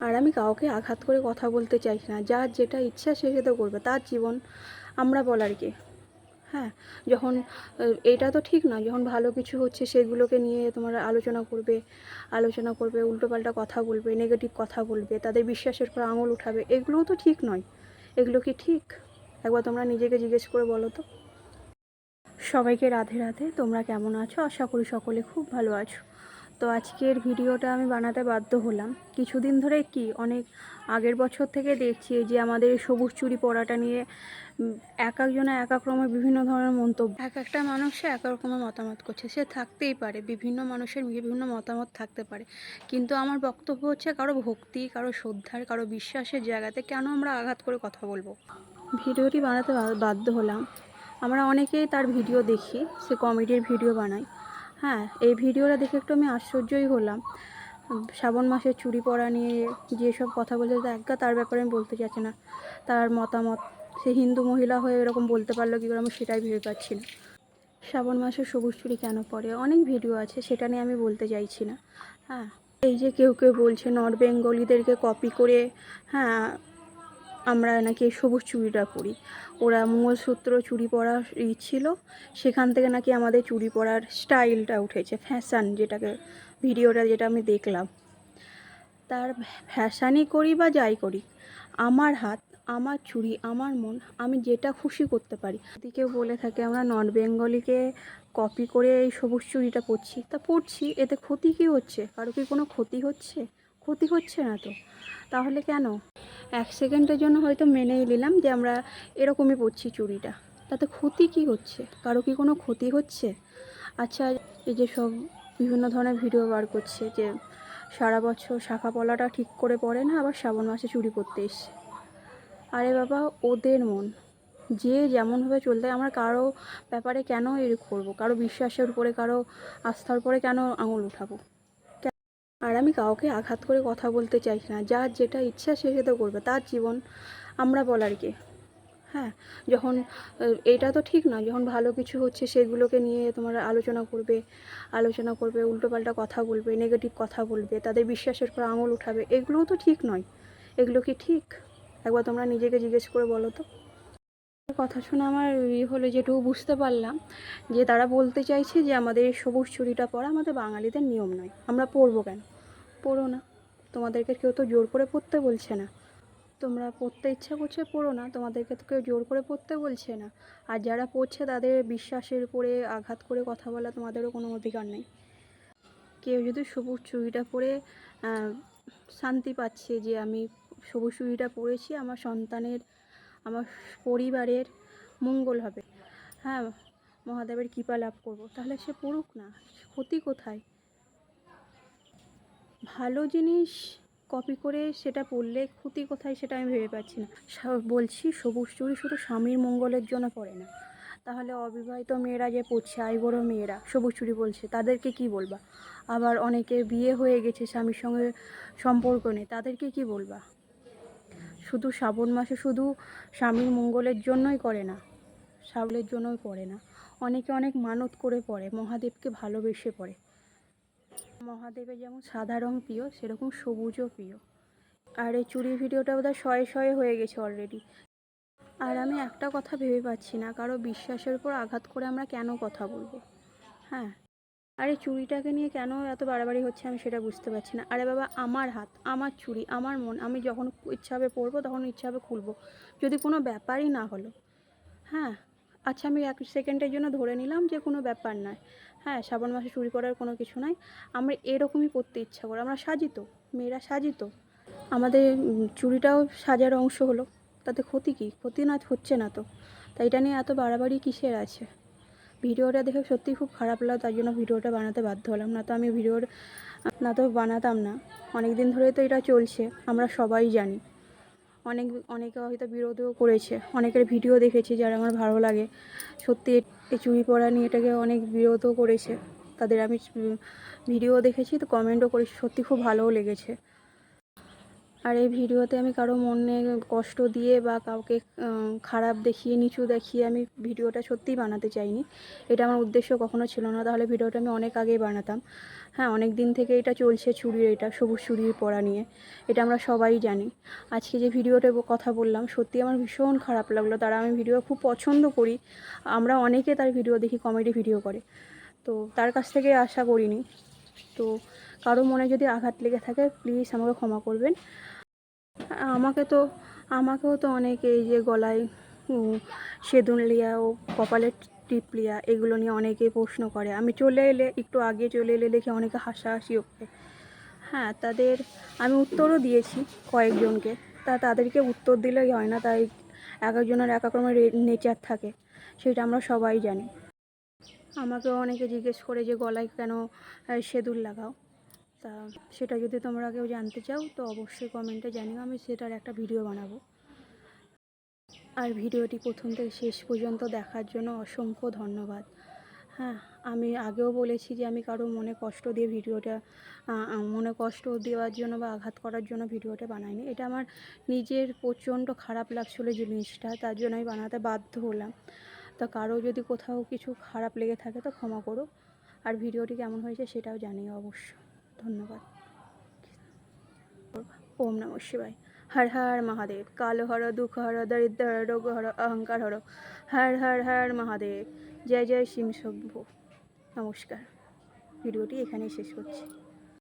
আর আমি কাউকে আঘাত করে কথা বলতে চাইছি না। যার যেটা ইচ্ছা সে সেটা করবে, তার জীবন আমরা বলার কি? হ্যাঁ যখন, এটা তো ঠিক না যখন ভালো কিছু হচ্ছে সেগুলোকে নিয়ে তোমরা আলোচনা করবে আলোচনা করবে, উল্টোপাল্টা কথা বলবে নেগেটিভ কথা বলবে, তাদের বিশ্বাসের উপর আঙুল উঠাবে, এগুলোও তো ঠিক নয়। এগুলো কি ঠিক? একবার তোমরা নিজেকে জিজ্ঞেস করে বলো তো। সবাইকে রাধে রাধে, তোমরা কেমন আছো? আশা করি সকলে খুব ভালো আছো। তো আজকের ভিডিওটা আমি বানাতে বাধ্য হলাম। কিছুদিন ধরে কি, অনেক আগের বছর থেকে দেখছি যে আমাদের সবুজ চুরি পরাটা নিয়ে এক একজনে এক এক রকমের বিভিন্ন ধরনের মন্তব্য। এক একটা মানুষে এক রকমের মতামত করছে। সে থাকতেই পারে, বিভিন্ন মানুষের বিভিন্ন মতামত থাকতে পারে। কিন্তু আমার বক্তব্য হচ্ছে কারও ভক্তি, কারও শ্রদ্ধার, কারও বিশ্বাসের জায়গাতে কেন আমরা আঘাত করে কথা বলব? ভিডিওটি বানাতে বাধ্য হলাম। আমরা অনেকেই তার ভিডিও দেখি, সে কমেডির ভিডিও বানায়। হ্যাঁ এই ভিডিওটা দেখে একটু আমি আশ্চর্যই হলাম। শ্রাবণ মাসে চুরি পরা নিয়ে যেসব কথা বলছে একগা তার ব্যাপারে আমি বলতে চাচ্ছি না। তার মতামত, সে হিন্দু মহিলা হয়ে এরকম বলতে পারল কী করে আমি সেটাই ভেবে পাচ্ছি না। শ্রাবণ মাসে সবুজ চুরি কেন পরে অনেক ভিডিও আছে, সেটা নিয়ে আমি বলতে চাইছি না। হ্যাঁ এই যে কেউ কেউ বলছে নর্থ বেঙ্গলিদেরকে কপি করে হ্যাঁ আমরা নাকি সবুজ চুড়িটা পরি। ওরা মঙ্গলসূত্র চুড়ি পরার ই ছিল, সেখান থেকে নাকি আমাদের চুড়ি পরার স্টাইলটা উঠেছে ফ্যাশান যেটাকে, ভিডিওটা যেটা আমি দেখলাম। তার ফ্যাশানই করি বা যাই করি, আমার হাত, আমার চুড়ি, আমার মন, আমি যেটা খুশি করতে পারি। যদি কেউ বলে থাকে, আমরা নর্থ বেঙ্গলিকে কপি করে এই সবুজ চুড়িটা পরছি। তা পরছি, এতে ক্ষতি কী হচ্ছে? কারও কি কোনো ক্ষতি হচ্ছে? ক্ষতি হচ্ছে না তো? তাহলে কেন? এক সেকেন্ডের জন্য হয়তো মেনেই নিলাম যে আমরা এরকমই পরছি চুড়িটা। তাতে ক্ষতি কি হচ্ছে? কারও কি কোনো ক্ষতি হচ্ছে? আচ্ছা এই যে সব বিভিন্ন ধরনের ভিডিও বার করছে যে সারা বছর শাখা পলাটা ঠিক করে পড়ে না, আবার শ্রাবণ মাসে চুরি করতে এসছে। আরে বাবা, ওদের মন। যে যেমনভাবে চলতে আমরা কারও ব্যাপারে কেন এর করব? কারও বিশ্বাসের উপরে, কারও আস্থার উপরে কেন আঙুল উঠাবো? আর আমি কাউকে আঘাত করে কথা বলতে চাইছি না। যার যেটা ইচ্ছা সে সেটা করবে, তার জীবন আমরা বলার কি? হ্যাঁ যখন এটা তো ঠিক না যখন ভালো কিছু হচ্ছে সেগুলোকে নিয়ে তোমরা আলোচনা করবে আলোচনা করবে, উল্টোপাল্টা কথা বলবে নেগেটিভ কথা বলবে, তাদের বিশ্বাসের উপর আঙুল উঠাবে, এগুলোও তো ঠিক নয়। এগুলো কি ঠিক? একবার তোমরা নিজেকে জিজ্ঞেস করে বলো তো। কথা শুনে আমার ই হলো যেটুকু বুঝতে পারলাম যে তারা বলতে চাইছে যে আমাদের সবুজ চুরিটা পরা আমাদের বাঙালিদের নিয়ম নয়। আমরা পরবো কেন? পড়ো না। তোমাদেরকে কেউ তো জোর করে পড়তে বলছে না। তোমরা পড়তে ইচ্ছা করছে পড়ো না, তোমাদেরকে তো কেউ জোর করে পড়তে বলছে না। আর যারা পড়ছে তাদের বিশ্বাসের উপরে আঘাত করে কথা বলা তোমাদেরও কোনো অধিকার নেই। কেউ যদি সবুজ চুড়িটা পরে শান্তি পাচ্ছে যে আমি সবুজ চুড়িটা পরেছি, আমার সন্তানের, আমার পরিবারের মঙ্গল হবে। হ্যাঁ মহাদেবের কৃপা লাভ করব। তাহলে সে পড়ুক না। ক্ষতি কোথায়? ভালো জিনিস কপি করে সেটা পড়লে ক্ষতি কোথায় সেটা আমি ভেবে পাচ্ছি না। বলছি সবুজ চুরি শুধু স্বামীর মঙ্গলের জন্য পড়ে না। তাহলে অবিবাহিত মেয়েরা যে পড়ছে আইবড় মেয়েরা, সবুজ চুরি বলছে, তাদেরকে কি বলবা? আবার অনেকে বিয়ে হয়ে গেছে, স্বামীর সঙ্গে সম্পর্ক নেই, তাদেরকে কি বলবা? শুধু শ্রাবণ মাসে শুধু স্বামীর মঙ্গলের জন্যই করে না, শ্রাবণের জন্যই পড়ে না। অনেকে অনেক মানত করে পড়ে, মহাদেবকে ভালোবেসে পড়ে। মহাদেবের যেমন সাদা রং প্রিয়, সেরকম সবুজও প্রিয়। আর এই চুরির ভিডিওটা বোধহয় শয়ে শয়ে হয়ে গেছে অলরেডি আর আমি একটা কথা ভেবে পাচ্ছি না, কারও বিশ্বাসের উপর আঘাত করে আমরা কেন কথা বলব? হ্যাঁ আর এই চুরিটাকে নিয়ে কেন এত বাড়াবাড়ি হচ্ছে আমি সেটা বুঝতে পারছি না। আরে বাবা, আমার হাত, আমার চুরি, আমার মন, আমি যখন ইচ্ছা হবে পরবো তখন ইচ্ছা হবে খুলবো। যদি কোনো ব্যাপারই না হলো। হ্যাঁ আচ্ছা আমি এক সেকেন্ডের জন্য ধরে নিলাম যে কোনো ব্যাপার নয়। হ্যাঁ শ্রাবণ মাসে চুরি করার কোনো কিছু নাই। আমরা এরকমই পড়তে ইচ্ছা করে। আমরা সাজিত, মেয়েরা সাজিত। আমাদের চুরিটাও সাজার অংশ হলো। তাতে ক্ষতি কী? ক্ষতি না, হচ্ছে না তো। তাই এটা নিয়ে এত বাড়াবাড়ি কিসের আছে? ভিডিওটা দেখে সত্যিই খুব খারাপ লাগল, তার জন্য ভিডিওটা বানাতে বাধ্য হলাম। না তো আমি ভিডিওর, না তো বানাতাম না। অনেক দিন ধরে তো এটা চলছে, আমরা সবাই জানি। অনেক, অনেকে হয়তো বিরোধও করেছে। অনেকের ভিডিও দেখেছি যারা আমার ভালো লাগে। সত্যি এই চুরি পরা নিয়ে এটাকে অনেক বিরোধও করেছে। তাদের আমি ভিডিও দেখেছি, তো কমেন্টও করেছি। সত্যি খুব ভালোও লেগেছে। আর এই ভিডিওতে আমি কারও মনে কষ্ট দিয়ে বা কাউকে খারাপ দেখিয়ে, নিচু দেখিয়ে আমি ভিডিওটা সত্যিই বানাতে চাইনি। এটা আমার উদ্দেশ্য কখনো ছিল না, তাহলে ভিডিওটা আমি অনেক আগেই বানাতাম। হ্যাঁ অনেক দিন থেকে এটা চলছে চুরির, এটা সবুজ চুরির পরা নিয়ে। এটা আমরা সবাই জানি। আজকে যে ভিডিওটা কথা বললাম, সত্যি আমার ভীষণ খারাপ লাগল। তারা আমি ভিডিও খুব পছন্দ করি। আমরা অনেকে তার ভিডিও দেখি, কমেডি ভিডিও করে। তো তার কাছ থেকে আশা করিনি। তো কারও মনে যদি আঘাত লেগে থাকে প্লিজ আমাকে ক্ষমা করবেন। আমাকে তো, আমাকেও তো অনেকে এই যে গলায় সেদুন লিয়া ও কপালের টিপ লিয়া, এগুলো নিয়ে অনেকে প্রশ্ন করে। আমি চলে এলে, একটু আগে চলে এলে দেখে অনেকে হাসাহাসি ওকে হ্যাঁ তাদের, আমি উত্তরও দিয়েছি কয়েকজনকে। তা তাদেরকে উত্তর দিলেই হয় না, তাই এক একজনের এক এক রকমের নেচার থাকে, সেটা আমরা সবাই জানি। আমাকেও অনেকে জিজ্ঞেস করে যে, গলায় কেন সেঁদুর লাগাও? তা সেটা যদি তোমরা কেউ জানতে চাও, তো অবশ্যই কমেন্টে জানিও, আমি সেটার একটা ভিডিও বানাবো। আর ভিডিওটি প্রথম থেকে শেষ পর্যন্ত দেখার জন্য অসংখ্য ধন্যবাদ। হ্যাঁ আমি আগেও বলেছি যে আমি কারও মনে কষ্ট দিয়ে ভিডিওটা মনে কষ্ট দেওয়ার জন্য বা আঘাত করার জন্য ভিডিওটা বানাইনি। এটা আমার নিজের প্রচণ্ড খারাপ লাগছিল জিনিসটা, তার জন্য আমি বানাতে বাধ্য হলাম। তা কারও যদি কোথাও কিছু খারাপ লেগে থাকে তো ক্ষমা করো। আর ভিডিওটি কেমন হয়েছে সেটাও জানিও অবশ্য ধন্যবাদ। ওম নম শিবায়। হর হর মহাদেব, কালো হর, দুঃখ হর, দরিদ্র হর, রোগ হর, অহংকার হর হর হর হর মহাদেব, জয় জয় শিব শম্ভু। নমস্কার। ভিডিওটি এখানেই শেষ করছি।